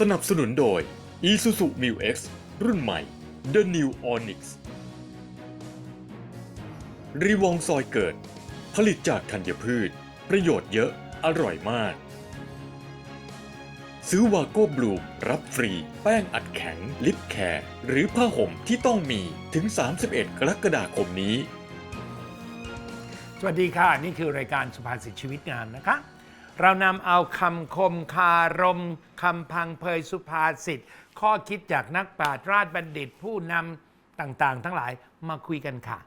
สนับสนุนโดย Isuzu Mu X รุ่นใหม่ The New Onyx รีวองซอยเกิด ผลิตจากธัญพืช ประโยชน์เยอะ อร่อยมาก ซื้อวาโก้บลูรับฟรี แป้งอัดแข็ง ลิปแคร์ หรือผ้าห่มที่ต้องมีถึง 31 กรกฎาคมนี้ สวัสดีค่ะ นี่คือรายการสุภาษิตชีวิตงามนะคะ เรานำเอาคำคมคารมคำพังเพยสุภาษิตข้อคิดจากนักปราชญ์ราชบัณฑิตผู้นำต่างๆ ทั้งหลายมาคุยกันค่ะ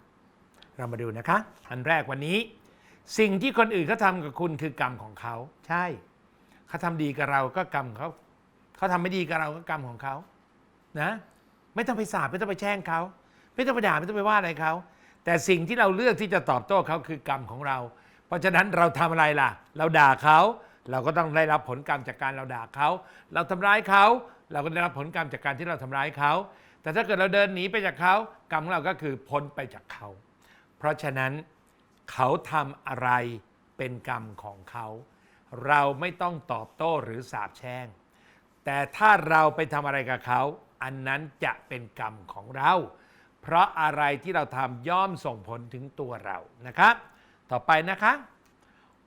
เรามาดูนะคะ อันแรกวันนี้ สิ่งที่คนอื่นเขาทำกับคุณคือกรรมของเขา ใช่เขาทำดีกับเราก็กรรมเขาเขาทำไม่ดีกับเราก็กรรมของเขานะไม่ต้องไปสาบไม่ต้องไปแช่งเขา ไม่ต้องไปด่าไม่ต้องไปว่าอะไรเขา แต่สิ่งที่เราเลือกที่จะตอบโต้เขาคือกรรมของเรา เพราะฉะนั้นเราทำอะไรล่ะ เราด่าเขา เราก็ต้องได้รับผลกรรมจากการเราด่าเขา เราทำร้ายเขา เราก็ได้รับผลกรรมจากการที่เราทำร้ายเขา แต่ถ้าเกิดเราเดินหนีไปจากเขากรรมของเราก็คือพ้นไปจากเขา เพราะฉะนั้นเขาทำอะไรเป็นกรรมของเขา เราไม่ต้องตอบโต้หรือสาบแช่ง แต่ถ้าเราไปทำอะไรกับเขา อันนั้นจะเป็นกรรมของเรา เพราะอะไรที่เราทำย่อมส่งผลถึงตัวเรานะครับ ต่อไปนะคะ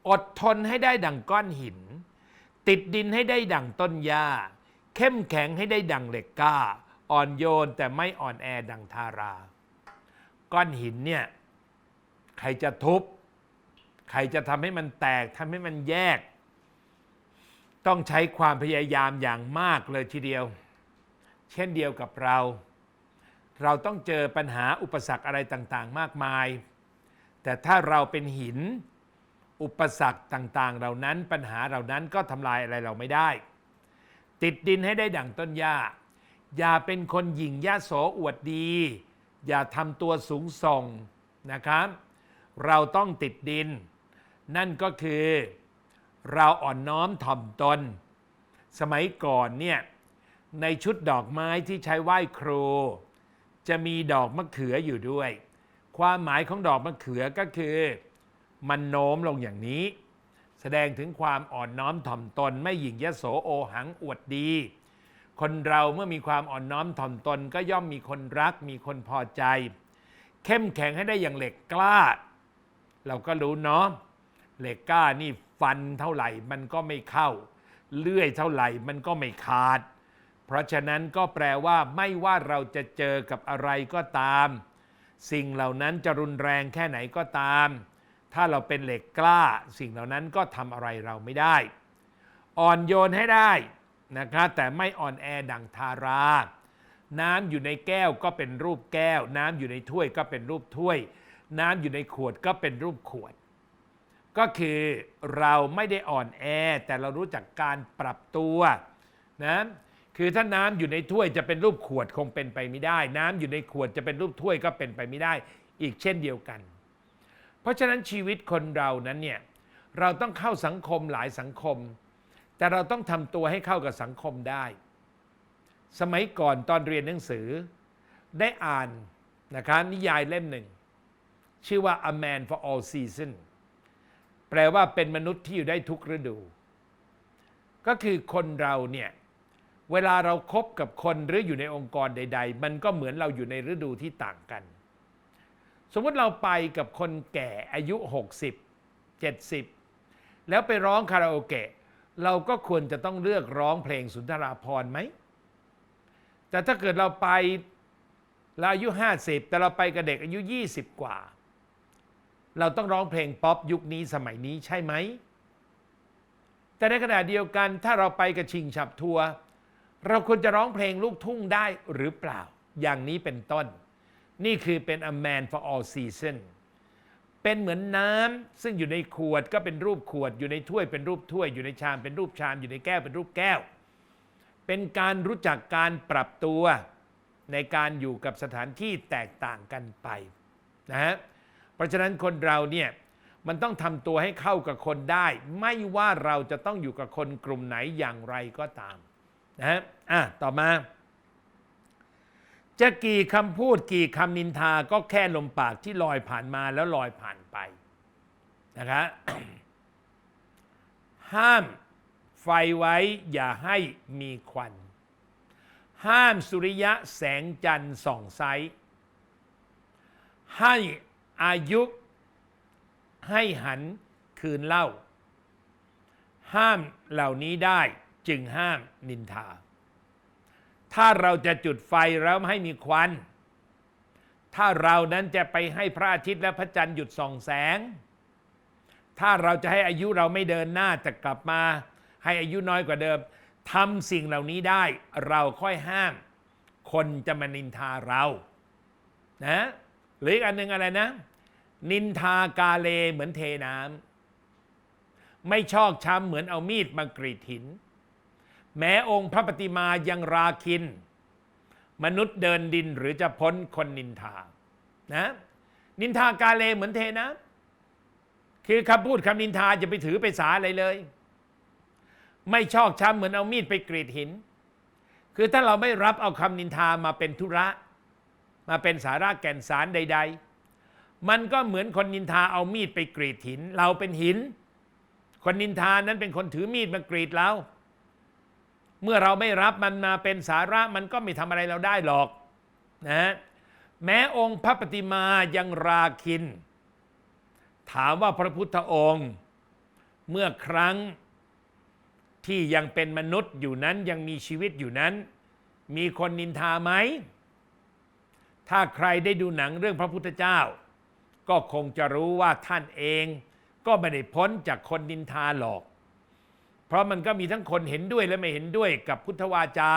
อดทนให้ได้ดังก้อนหิน ติดดินให้ได้ดังต้นหญ้า เข้มแข็งให้ได้ดังเหล็กกล้า อ่อนโยนแต่ไม่อ่อนแอดังทารา ก้อนหินเนี่ยใครจะทุบ ใครจะทำให้มันแตกทำให้มันแยก ต้องใช้ความพยายามอย่างมากเลยทีเดียว เช่นเดียวกับเรา เราต้องเจอปัญหาอุปสรรคอะไรต่างๆ มากมาย แต่ถ้าเราเป็นหิน อุปสรรคต่าง ๆ เหล่านั้นปัญหาเหล่านั้นก็ทำลายอะไรเราไม่ได้ ติดดินให้ได้ดั่งต้นหญ้า อย่าเป็นคนหยิ่งยโสอวดดี อย่าทำตัวสูงส่งนะครับ เราต้องติดดิน นั่นก็คือเราอ่อนน้อมถ่อมตน สมัยก่อนเนี่ยในชุดดอกไม้ที่ใช้ไหว้ครู จะมีดอกมะเขืออยู่ด้วย ความหมายของดอกมะเขือก็คือ มันโน้มลงอย่างนี้ แสดงถึงความอ่อนน้อมถ่อมตนไม่หยิ่งยโสโอหังอวดดี คนเราเมื่อมีความอ่อนน้อมถ่อมตนก็ย่อมมีคนรักมีคนพอใจ เข้มแข็งให้ได้อย่างเหล็กกล้า เราก็รู้เนาะเหล็กกล้านี่ฟันเท่าไหร่มันก็ไม่เข้า เลื่อยเท่าไหร่มันก็ไม่ขาด เพราะฉะนั้นก็แปลว่าไม่ว่าเราจะเจอกับอะไรก็ตาม สิ่งเหล่านั้นจะรุนแรงแค่ไหนก็ตาม ถ้าเราเป็นเหล็กกล้า สิ่งเหล่านั้นก็ทำอะไรเราไม่ได้ อ่อนโยนให้ได้นะคะแต่ไม่อ่อนแอดังทารา น้ำอยู่ในแก้วก็เป็นรูปแก้ว น้ำอยู่ในถ้วยก็เป็นรูปถ้วย น้ำอยู่ในขวดก็เป็นรูปขวด ก็คือเราไม่ได้อ่อนแอ แต่เรารู้จักการปรับตัวนะ คือถ้าน้ำอยู่ในถ้วยจะเป็นรูปขวดคงเป็นไปไม่ได้ น้ำอยู่ในขวดจะเป็นรูปถ้วยก็เป็นไปไม่ได้ อีกเช่นเดียวกัน เพราะฉะนั้นชีวิตคนเรานั้นเนี่ยเราต้องเข้าสังคมหลายสังคม แต่เราต้องทำตัวให้เข้ากับสังคมได้ สมัยก่อนตอนเรียนหนังสือได้อ่านนะคะนิยายเล่มหนึ่ง ชื่อว่า A Man for All Season แปลว่าเป็นมนุษย์ที่อยู่ได้ทุกฤดู ก็คือคนเราเนี่ย เวลาเราครบกับคนหรืออยู่ในองค์กรใด ๆ มันก็เหมือนเราอยู่ในฤดูที่ต่างกัน สมมติเราไปกับคนแก่อายุ 60 70 แล้วไปร้องคาราโอเกะ เราก็ควรจะต้องเลือกร้องเพลงสุนทราภรณ์ไหม แต่ถ้าเกิดเราไปเราอายุ 50 แต่เราไปกับเด็กอายุ 20 กว่า เราต้องร้องเพลงป๊อปยุคนี้สมัยนี้ใช่ไหม แต่ในขณะเดียวกันถ้าเราไปกับชิงฉับทัวร์ เราควรจะร้องเพลงลูกทุ่งได้หรือเปล่า อย่างนี้เป็นต้น นี่คือเป็น a man for all season เป็นเหมือนน้ำซึ่งอยู่ในขวดก็เป็นรูปขวด อยู่ในถ้วยเป็นรูปถ้วย อยู่ในชามเป็นรูปชาม อยู่ในแก้วเป็นรูปแก้ว เป็นการรู้จักการปรับตัวในการอยู่กับสถานที่แตกต่างกันไปนะฮะเพราะฉะนั้นคนเราเนี่ยมันต้องทำตัวให้เข้ากับคนได้ ไม่ว่าเราจะต้องอยู่กับคนกลุ่มไหนอย่างไรก็ตาม นะฮะอะต่อมา จะกี่คำพูดกี่คำนินทาก็แค่ลมปากที่ลอยผ่านมาแล้วลอยผ่านไปนะคะห้ามไฟไว้อย่าให้มีควัน ห้ามสุริยะแสงจันทร์ส่องไซส์ให้อายุให้หันคืนเล่า ห้ามเหล่านี้ได้ จึงห้ามนินทา ถ้าเราจะจุดไฟแล้วไม่ให้มีควัน ถ้าเรานั้นจะไปให้พระอาทิตย์และพระจันทร์หยุดส่องแสง ถ้าเราจะให้อายุเราไม่เดินหน้าจะกลับมา ให้อายุน้อยกว่าเดิมทำสิ่งเหล่านี้ได้เราค่อยห้าม คนจะมานินทาเรานะหรืออีกอันหนึ่งอะไรนะ นินทากาเลเหมือนเทน้ำไม่ชอกช้ำเหมือนเอามีดมากรีดหิน แม้องค์พระปฏิมายังราคิน มนุษย์เดินดินหรือจะพ้นคนนินทานะนินทากาเลเหมือนเทน้ำคือคำพูดคำนินทาจะไปถือไปสาอะไรเลย ไม่ชอกช้ำเหมือนเอามีดไปกรีดหิน คือถ้าเราไม่รับเอาคำนินทามาเป็นธุระ มาเป็นสาระแก่นสารใด ๆ มันก็เหมือนคนนินทาเอามีดไปกรีดหิน เราเป็นหิน คนนินทานั้นเป็นคนถือมีดมากรีดเรา เมื่อเราไม่รับมันมาเป็นสาระมันก็ไม่ทำอะไรเราได้หรอกนะแม้องค์พระปฏิมายังราคิน ถามว่าพระพุทธองค์ เมื่อครั้งที่ยังเป็นมนุษย์อยู่นั้นยังมีชีวิตอยู่นั้น มีคนนินทาไหม ถ้าใครได้ดูหนังเรื่องพระพุทธเจ้า ก็คงจะรู้ว่าท่านเอง ก็ไม่ได้พ้นจากคนนินทาหรอก เพราะมันก็มีทั้งคนเห็นด้วยและไม่เห็นด้วยกับพุทธวาจา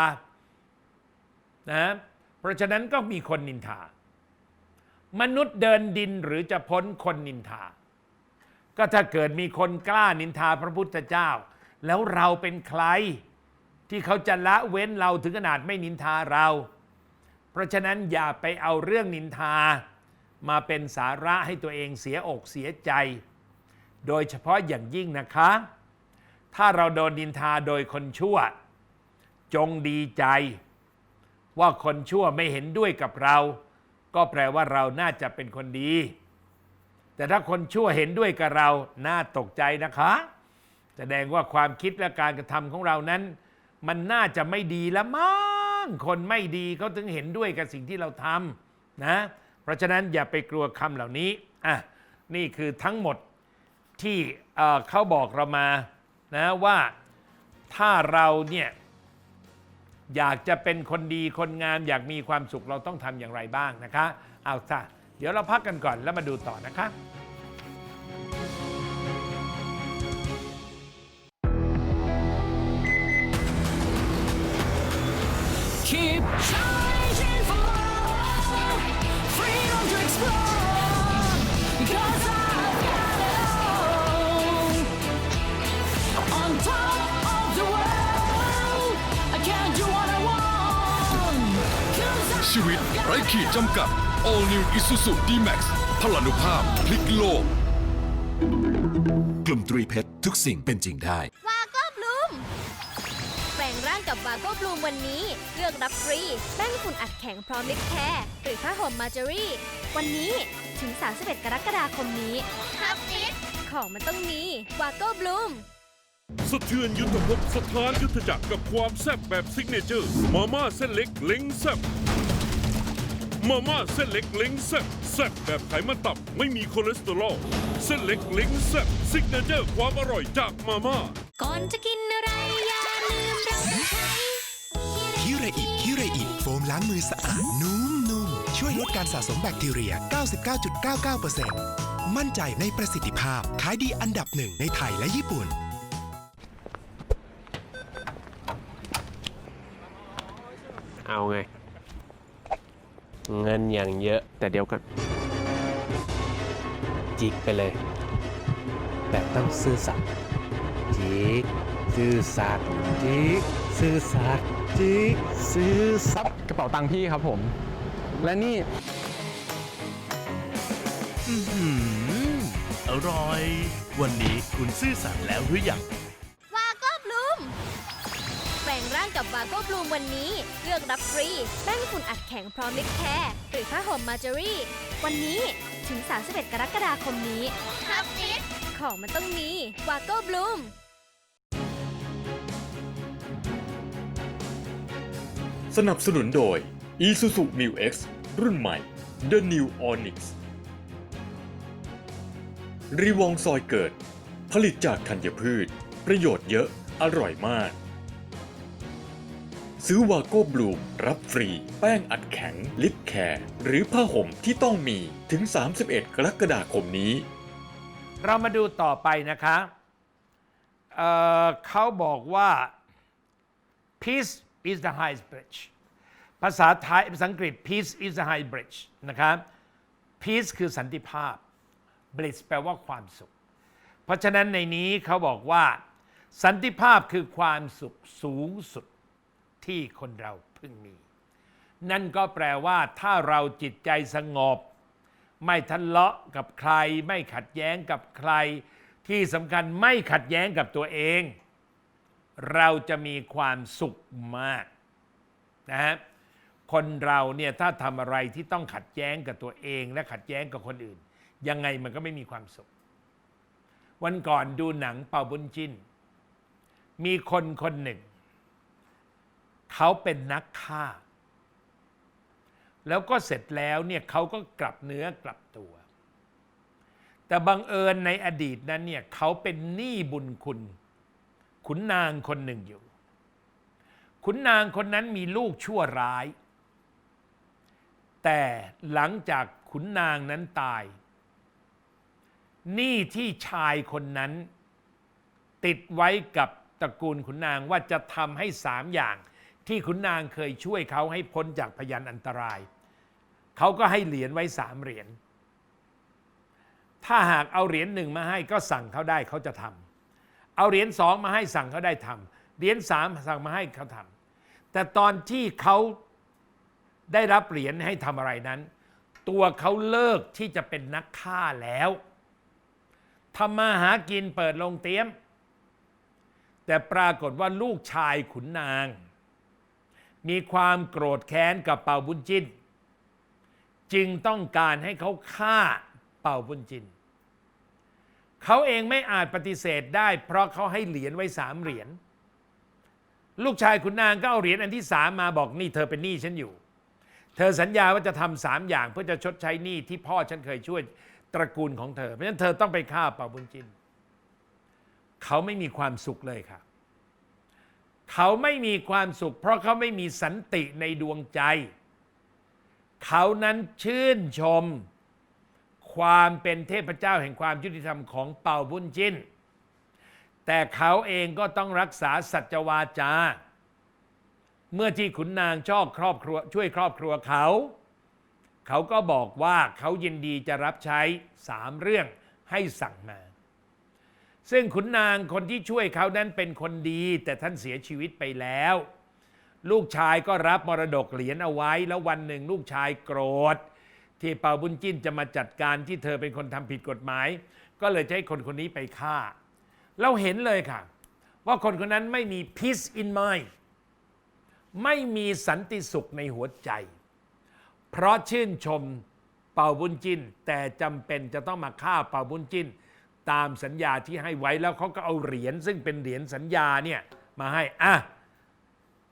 นะเพราะฉะนั้นก็มีคนนินทา มนุษย์เดินดินหรือจะพ้นคนนินทา ก็ถ้าเกิดมีคนกล้านินทาพระพุทธเจ้า แล้วเราเป็นใครที่เขาจะละเว้นเราถึงขนาดไม่นินทาเรา เพราะฉะนั้นอย่าไปเอาเรื่องนินทามาเป็นสาระให้ตัวเองเสียอกเสียใจ โดยเฉพาะอย่างยิ่งนะคะ ถ้าเราโดนนินทาโดยคนชั่ว จงดีใจ ว่าคนชั่วไม่เห็นด้วยกับเรา ก็แปลว่าเราน่าจะเป็นคนดี แต่ถ้าคนชั่วเห็นด้วยกับเรา น่าตกใจนะคะ แสดงว่าความคิดและการกระทำของเรานั้น มันน่าจะไม่ดีละมั้งคนไม่ดีเขาถึงเห็นด้วยกับสิ่งที่เราทำนะ เพราะฉะนั้นอย่าไปกลัวคำเหล่านี้อะนี่คือทั้งหมดที่เอ่อเขาบอกเรามา นะว่าถ้าเราเนี่ยอยากจะเป็นคนดีคนงามอยากมีความสุขเราต้องทำอย่างไรบ้างนะคะ เอาซะเดี๋ยวเราพักกันก่อนแล้วมาดูต่อนะคะ Keep challenging for ชีวิตไร้ขีดจำกัด All New Isuzu D-Max พลานุภาพพลิกโลก กลุ่มตรีเพชรทุกสิ่งเป็นจริงได้ วาโก้บลูม แปลงร่างกับวาโก้บลูมวันนี้ เลือกรับฟรีแป้งฝุ่นอัดแข็งพร้อมลิปแคร์หรือผ้าห่มมาเจอรี่วันนี้ถึง 31 กรกฎาคมนี้ครับฟิตของมันต้องมีวาโก้บลูมสะเทือนยุทธภพสถานยุทธจักรกับความแซ่บแบบซิกเนเจอร์ มาม่าเส้นเล็กเล้งแซ่บ มาม่าเส้นเล็กเล้งแซ่บแซ่บแบบไขมันต่ำไม่มีคอเลสเตอรอลเส้นเล็กเล้งแซ่บซิกเนเจอร์ความอร่อยจากมาม่าก่อนจะกินอะไรอย่าลืมเราจะใช้คิเรอิคิเรอิโฟมล้างมือสะอาดนุ่มนุ่มๆช่วยลดการสะสมแบคทีเรีย 99.99%มั่นใจในประสิทธิภาพขายดีอันดับหนึ่งในไทยและญี่ปุ่นเอาไง เงินอย่างเยอะ แต่เดี๋ยวกันจิกไปเลย แบบต้องซื่อสัตย์จิกซื่อสัตย์จิกซื่อสัตย์จิกซื่อสัตย์กระเป๋าตังค์พี่ครับผม และนี่อร่อย วันนี้คุณซื่อสัตย์แล้วหรือยัง โกบลูมวันนี้ เลือกรับฟรี แป้งฝุ่นอัดแข็งพร้อมเล็กแคร์หรือผ้าห่มมาจารี่ วันนี้ถึง 31 กรกฎาคมนี้ครับจิ๊ของมันต้องมีวาโกบลูมสนับสนุนโดย Isuzu Mu X รุ่นใหม่ The New onix รีวองซอยเกิด ผลิตจากธัญพืช ประโยชน์เยอะ อร่อยมาก ซื้อวาโก้บลูมรับฟรี แป้งอัดแข็ง ลิปแคร์ หรือผ้าห่มที่ต้องมีถึง 31 กรกฎาคมนี้ เรามาดูต่อไปนะคะเเขาบอกว่า peace is the highest bridge ภาษาไทยภาษาอังกฤษ peace is the high bridge นะครับ peace คือสันติภาพ bliss แปลว่าความสุข เพราะฉะนั้นในนี้เขาบอกว่า สันติภาพคือความสุขสูงสุด ที่คนเราพึงมี นั่นก็แปลว่า ถ้าเราจิตใจสงบ ไม่ทะเลาะกับใคร ไม่ขัดแย้งกับใคร ที่สำคัญไม่ขัดแย้งกับตัวเอง เราจะมีความสุขมากนะฮะคนเราเนี่ยถ้าทำอะไรที่ต้องขัดแย้งกับตัวเอง และขัดแย้งกับคนอื่น ยังไงมันก็ไม่มีความสุข วันก่อนดูหนังเป่าบุญจินมีคนคนหนึ่ง เขาเป็นนักฆ่า แล้วก็เสร็จแล้วเนี่ยเขาก็กลับเนื้อกลับตัว แต่บังเอิญในอดีตนั้นเนี่ยเขาเป็นหนี้บุญคุณ ขุนนางคนหนึ่งอยู่ ขุนนางคนนั้นมีลูกชั่วร้าย แต่หลังจากขุนนางนั้นตายหนี้ที่ชายคนนั้น ติดไว้กับตระกูลขุนนางว่าจะทำให้สามอย่าง ที่ขุนนางเคยช่วยเขาให้พ้นจากพยันอันตราย เขาก็ให้เหรียญไว้สามเหรียญ ถ้าหากเอาเหรียญหนึ่งมาให้ก็สั่งเขาได้เขาจะทำ เอาเหรียญสองมาให้สั่งเขาได้ทำ เหรียญสามสั่งมาให้เขาทำ แต่ตอนที่เขาได้รับเหรียญให้ทำอะไรนั้น ตัวเขาเลิกที่จะเป็นนักฆ่าแล้วทำมาหากินเปิดโรงเตี้ยม แต่ปรากฏว่าลูกชายขุนนาง มีความโกรธแค้นกับเป่าบุญจิน จึงต้องการให้เขาฆ่าเป่าบุญจิน เขาเองไม่อาจปฏิเสธได้ เพราะเขาให้เหรียญไว้สามเหรียญลูกชายขุนนางก็เอาเหรียญอันที่สามมาบอกนี่เธอเป็นหนี้ฉันอยู่ เธอสัญญาว่าจะทำสามอย่างเพื่อจะชดใช้หนี้ที่พ่อฉันเคยช่วยตระกูลของเธอ เพราะฉะนั้นเธอต้องไปฆ่าเป่าบุญจิน เขาไม่มีความสุขเลยค่ะ เขาไม่มีความสุข เพราะเขาไม่มีสันติในดวงใจ เขานั้นชื่นชม ความเป็นเทพเจ้าแห่งความยุติธรรมของเป่าบุญจินแต่เขาเองก็ต้องรักษาสัจวาจา เมื่อที่ขุนนางชอบครอบครัวช่วยครอบครัวเขา เขาก็บอกว่าเขายินดีจะรับใช้สามเรื่องให้สั่งมา ซึ่งขุนนางคนที่ช่วยเขานั้นเป็นคนดี แต่ท่านเสียชีวิตไปแล้ว ลูกชายก็รับมรดกเหรียญเอาไว้ แล้ววันหนึ่งลูกชายโกรธ ที่เปาบุญจิ้นจะมาจัดการที่เธอเป็นคนทำผิดกฎหมาย ก็เลยจะให้คนคนนี้ไปฆ่า เราเห็นเลยค่ะ ว่าคนคนนั้นไม่มี peace in mind ไม่มีสันติสุขในหัวใจ เพราะชื่นชมเปาบุญจินแต่จำเป็นจะต้องมาฆ่าเปาบุญจิน ตามสัญญาที่ให้ไว้แล้วเขาก็เอาเหรียญซึ่งเป็นเหรียญสัญญาเนี่ยมาให้อะ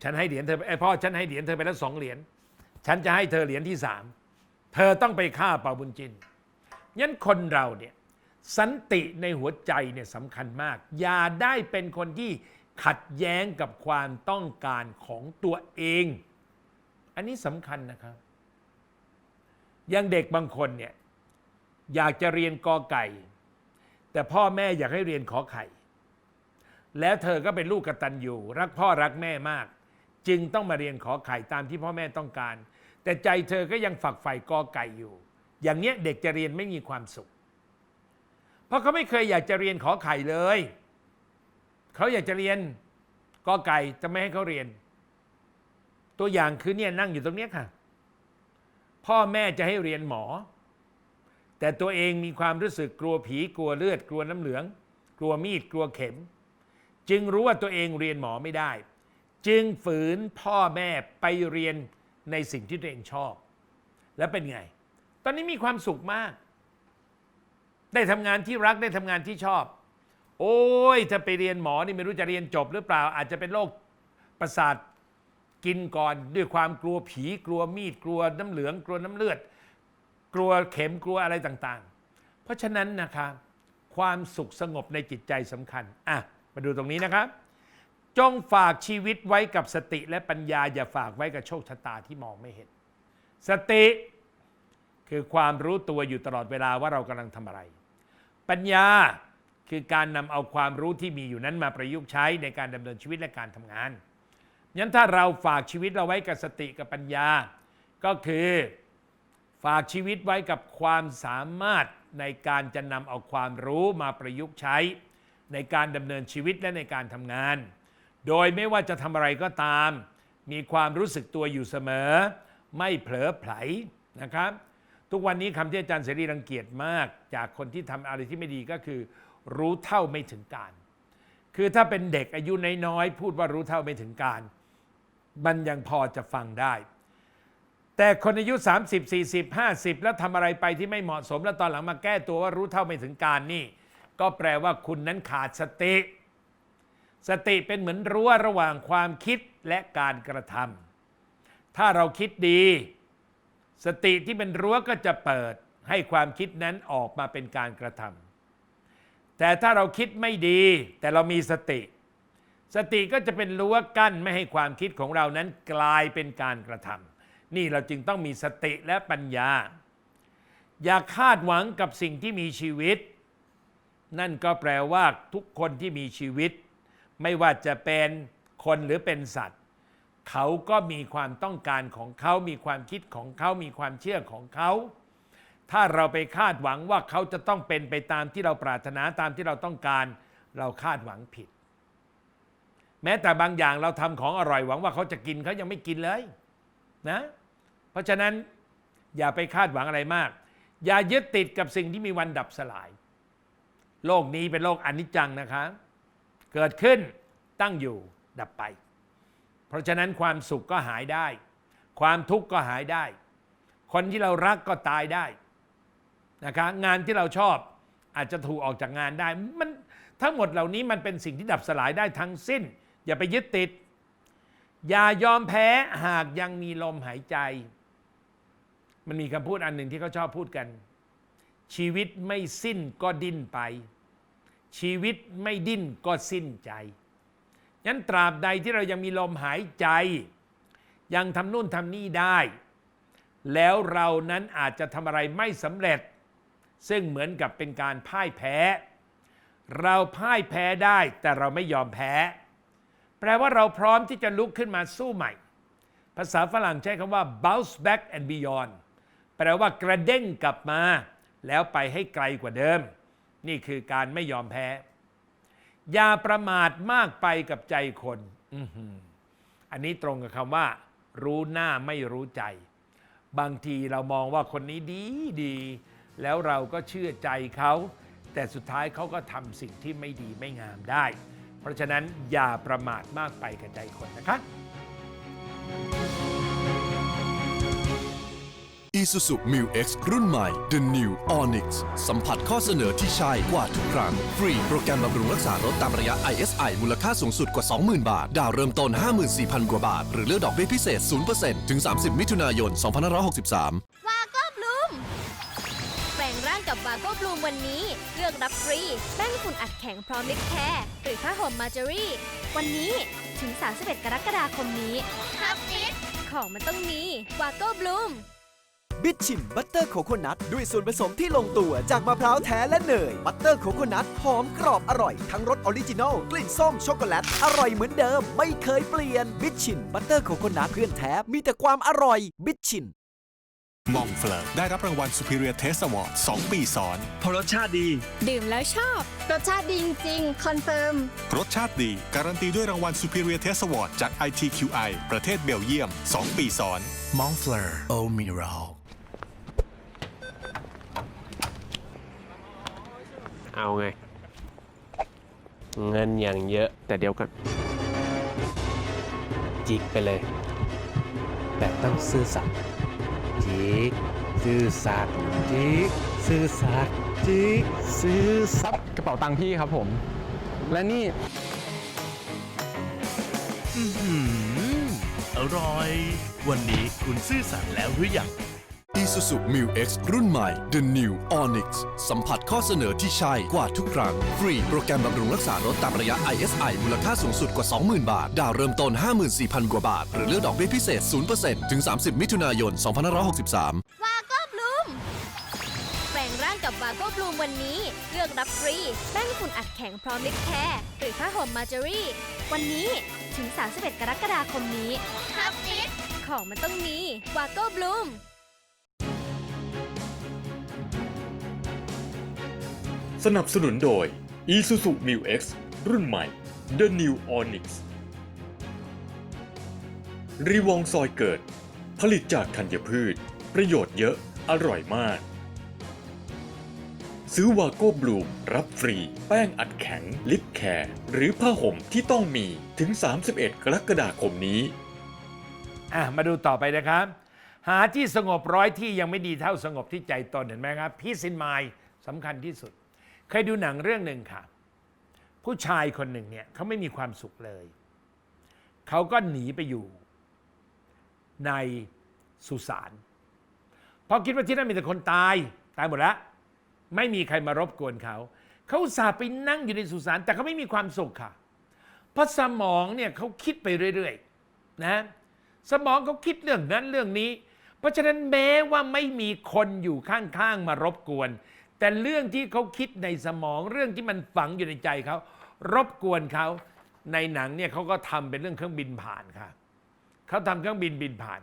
ฉันให้เหรียญเธอไอพ่อฉันให้เหรียญเธอไปแล้วสองเหรียญฉันจะให้เธอเหรียญที่สามเธอต้องไปฆ่าเปาบุญจินยันคนเราเนี่ยสันติในหัวใจเนี่ยสำคัญมาก อย่าได้เป็นคนที่ขัดแย้งกับความต้องการของตัวเอง อันนี้สำคัญนะครับอย่างเด็กบางคนเนี่ยอยากจะเรียนกอไก่ แต่พ่อแม่อยากให้เรียนขอไข่ แล้วเธอก็เป็นลูกกตัญญูรักพ่อรักแม่มาก จึงต้องมาเรียนขอไข่ตามที่พ่อแม่ต้องการ แต่ใจเธอก็ยังฝักใฝ่กอไก่อยู่ อย่างเนี้ยเด็กจะเรียนไม่มีความสุข เพราะเขาไม่เคยอยากจะเรียนขอไข่เลย เขาอยากจะเรียนกอไก่จะไม่ให้เขาเรียน ตัวอย่างคือเนี่ยนั่งอยู่ตรงเนี้ยค่ะ พ่อแม่จะให้เรียนหมอ แต่ตัวเองมีความรู้สึกกลัวผีกลัวเลือดกลัวน้ำเหลือง กลัวมีดกลัวเข็ม จึงรู้ว่าตัวเองเรียนหมอไม่ได้ จึงฝืนพ่อแม่ไปเรียนในสิ่งที่ตัวเองชอบ แล้วเป็นไง ตอนนี้มีความสุขมาก ได้ทำงานที่รักได้ทำงานที่ชอบ โอ้ยถ้าไปเรียนหมอนี่ไม่รู้จะเรียนจบหรือเปล่า อาจจะเป็นโรคประสาทกินก่อนด้วยความกลัวผีกลัวมีดกลัวน้ำเหลืองกลัวน้ำเลือด กลัวเข็มกลัวอะไรต่างๆ เพราะฉะนั้นนะคะความสุขสงบในจิตใจสำคัญอะมาดูตรงนี้นะครับ จงฝากชีวิตไว้กับสติและปัญญา อย่าฝากไว้กับโชคชะตาที่มองไม่เห็น สติคือความรู้ตัวอยู่ตลอดเวลาว่าเรากำลังทำอะไร ปัญญาคือการนำเอาความรู้ที่มีอยู่นั้นมาประยุกต์ใช้ในการดำเนินชีวิตและการทำงานงั้นถ้าเราฝากชีวิตเราไว้กับสติกับปัญญา ก็คือ ฝากชีวิตไว้กับความสามารถในการจะนำเอาความรู้มาประยุกต์ใช้ ในการดำเนินชีวิตและในการทำงาน โดยไม่ว่าจะทำอะไรก็ตาม มีความรู้สึกตัวอยู่เสมอ ไม่เผลอไผลนะครับ ทุกวันนี้คำที่อาจารย์เสรีรังเกียจมาก จากคนที่ทำอะไรที่ไม่ดีก็คือ รู้เท่าไม่ถึงการ คือถ้าเป็นเด็กอายุน้อยๆพูดว่ารู้เท่าไม่ถึงการ มันยังพอจะฟังได้ แต่คนอายุ 30 40 50 แล้วทำอะไรไปที่ไม่เหมาะสม แล้วตอนหลังมาแก้ตัวว่ารู้เท่าไม่ถึงการนี่ ก็แปลว่าคุณนั้นขาดสติ สติเป็นเหมือนรั้วระหว่างความคิดและการกระทำถ้าเราคิดดี สติที่เป็นรั้วก็จะเปิดให้ความคิดนั้นออกมาเป็นการกระทำแต่ถ้าเราคิดไม่ดี แต่เรามีสติ สติก็จะเป็นรั้วกั้นไม่ให้ความคิดของเรานั้นกลายเป็นการกระทำ นี่เราจึงต้องมีสติและปัญญา อย่าคาดหวังกับสิ่งที่มีชีวิต นั่นก็แปลว่าทุกคนที่มีชีวิต ไม่ว่าจะเป็นคนหรือเป็นสัตว์ เขาก็มีความต้องการของเขา มีความคิดของเขา มีความเชื่อของเขา ถ้าเราไปคาดหวังว่าเขาจะต้องเป็นไปตามที่เราปรารถนาตามที่เราต้องการ เราคาดหวังผิด แม้แต่บางอย่างเราทำของอร่อยหวังว่าเขาจะกินเขายังไม่กินเลยนะ เพราะฉะนั้นอย่าไปคาดหวังอะไรมาก อย่ายึดติดกับสิ่งที่มีวันดับสลาย โลกนี้เป็นโลกอนิจจังนะคะ เกิดขึ้นตั้งอยู่ดับไป เพราะฉะนั้นความสุขก็หายได้ ความทุกข์ก็หายได้ คนที่เรารักก็ตายได้นะคะงานที่เราชอบอาจจะถูกออกจากงานได้มันทั้งหมดเหล่านี้มันเป็นสิ่งที่ดับสลายได้ทั้งสิ้น อย่าไปยึดติด อย่ายอมแพ้หากยังมีลมหายใจ มันมีคำพูดอันหนึ่งที่เขาชอบพูดกัน ชีวิตไม่สิ้นก็ดิ้นไป ชีวิตไม่ดิ้นก็สิ้นใจงั้นตราบใดที่เรายังมีลมหายใจ ยังทำนู่นทำนี่ได้ แล้วเรานั้นอาจจะทำอะไรไม่สำเร็จ ซึ่งเหมือนกับเป็นการพ่ายแพ้ เราพ่ายแพ้ได้แต่เราไม่ยอมแพ้ แปลว่าเราพร้อมที่จะลุกขึ้นมาสู้ใหม่ ภาษาฝรั่งใช้คำว่า bounce back and beyond แปลว่ากระเด้งกลับมา แล้วไปให้ไกลกว่าเดิม นี่คือการไม่ยอมแพ้ อย่าประมาทมากไปกับใจคนอันนี้ตรงกับคำว่า รู้หน้าไม่รู้ใจ บางทีเรามองว่าคนนี้ดีดี แล้วเราก็เชื่อใจเขาแต่สุดท้ายเขาก็ทำสิ่งที่ไม่ดีไม่งามได้ เพราะฉะนั้นอย่าประมาทมากไปกับใจคนนะคะ Isuzu Mu X รุ่นใหม่ The New Onyx สัมผัสข้อเสนอที่ใช่กว่าทุกครั้ง ฟรีโปรแกรมบำรุงรักษารถตามระยะ ISI มูลค่าสูงสุดกว่า 20,000 บาท ดาวเริ่มต้น 54,000 กว่าบาท หรือเลือกดอกเบี้ยพิเศษ 0%ถึง 30 มิถุนายน 2563 วาโก้บลูม แปลงร่างกับวาโก้บลูมวันนี้ เลือกรับฟรี แป้งฝุ่นอัดแข็งพร้อมลิปแคร์หรือผ้าห่มมาเจอรี่วันนี้ถึง 31 กรกฎาคมนี้ครับฟิตของมันต้องมีวาโก้บลูม บิชชิมบัตเตอร์โคโคนัทด้วยส่วนผสมที่ลงตัวจากมะพร้าวแท้และเนย บัตเตอร์โคโคนัทหอมกรอบอร่อย ทั้งรสออริจินอลกลิ่นส้มช็อกโกแลต อร่อยเหมือนเดิม ไม่เคยเปลี่ยนบิชชิมบัตเตอร์โคโคนัทเพื่อนแท้มีแต่ความอร่อยบิชชิมมองเฟลอร์ได้รับรางวัล Superior Taste Award 2 ปีซ้อน เพราะรสชาติดี ดื่มแล้วชอบ รสชาติดีจริงๆคอนเฟิร์ม รสชาติดี การันตีด้วยรางวัล Superior Taste Award จาก ITQI ประเทศเบลเยียม 2 ปีซ้อนมองเฟลอร์โอมิรัล เอาไง เงินอย่างเยอะ แต่เดี๋ยวกัน จิกไปเลย แบบต้องซื่อสัตย์จิกซื่อสัตย์จิกซื่อสัตย์จิกซื่อสัตย์กระเป๋าตังค์พี่ครับผม และนี่อื้อหือออร่อย วันนี้คุณซื่อสัตย์แล้วหรือยัง Isuzu Mu X รุ่นใหม่ The New Onyx สัมผัสข้อเสนอที่ใช่กว่าทุกครั้ง ฟรีโปรแกรมบำรุงรักษารถตามระยะ ISI มูลค่าสูงสุดกว่า 20,000 บาท ดาวเริ่มต้น 54,000 กว่าบาท หรือเลือกดอกเบี้ยพิเศษ 0%ถึง 30 มิถุนายน 2563 วาโก้บลูมแปลงร่างกับวาโก้บลูมวันนี้ เลือกรับฟรีแป้งฝุ่นอัดแข็งพร้อมลิปแคร์หรือผ้าห่มมาจอรี่วันนี้ถึง 31 กรกฎาคมนี้ครับนิดของมันต้องมีวาโก้บลูม สนับสนุนโดย Isuzu Mu X รุ่นใหม่ The New Onyx รีวองซอยเกิด ผลิตจากธัญพืช ประโยชน์เยอะ อร่อยมาก ซื้อวาโก้บลูมรับฟรี แป้งอัดแข็ง ลิปแคร์ หรือผ้าห่มที่ต้องมีถึง 31 กรกฎาคมนี้ อะมาดูต่อไปนะครับ หาที่สงบร้อยที่ยังไม่ดีเท่าสงบที่ใจตนเห็นไหมครับพีซินไมล์สำคัญที่สุด เคยดูหนังเรื่องหนึ่งค่ะ ผู้ชายคนหนึ่งเนี่ยเขาไม่มีความสุขเลย เขาก็หนีไปอยู่ ในสุสานพราะคิดว่าที่นั่นมีแต่คนตายตายหมดแล้ว ไม่มีใครมารบกวนเขา เขาสาไปนั่งอยู่ในสุสานแต่เขาไม่มีความสุขค่ะ เพราะสมองเนี่ยเขาคิดไปเรื่อยๆนะสมองเขาคิดเรื่องนั้นเรื่องนี้ เพราะฉะนั้นแม้ว่าไม่มีคนอยู่ข้างๆมารบกวน แต่เรื่องที่เขาคิดในสมองเรื่องที่มันฝังอยู่ในใจเขารบกวนเขาในหนังเนี่ยเขาก็ทำเป็นเรื่องเครื่องบินผ่านค่ะเขาทำเครื่องบินบินผ่าน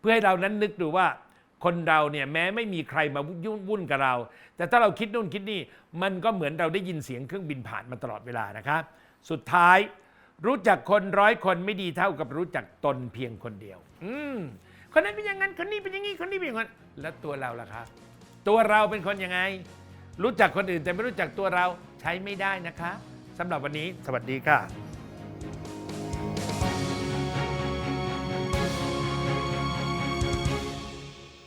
เพื่อให้เรานั้นนึกดูว่าคนเราเนี่ยแม้ไม่มีใครมายุ่งวุ่นกับเรา แต่ถ้าเราคิดนู่นคิดนี่มันก็เหมือนเราได้ยินเสียงเครื่องบินผ่านมาตลอดเวลานะครับสุดท้ายรู้จักคนร้อยคนไม่ดีเท่ากับรู้จักตนเพียงคนเดียว อืมคนนั้นเป็นอย่างนั้นคนนี้เป็นอย่างนี้คนนี้เป็นอย่างนั้นแล้วตัวเราล่ะครับ ตัวเราเป็นคนยังไง รู้จักคนอื่นแต่ไม่รู้จักตัวเราใช้ไม่ได้นะคะสำหรับวันนี้ สวัสดีค่ะ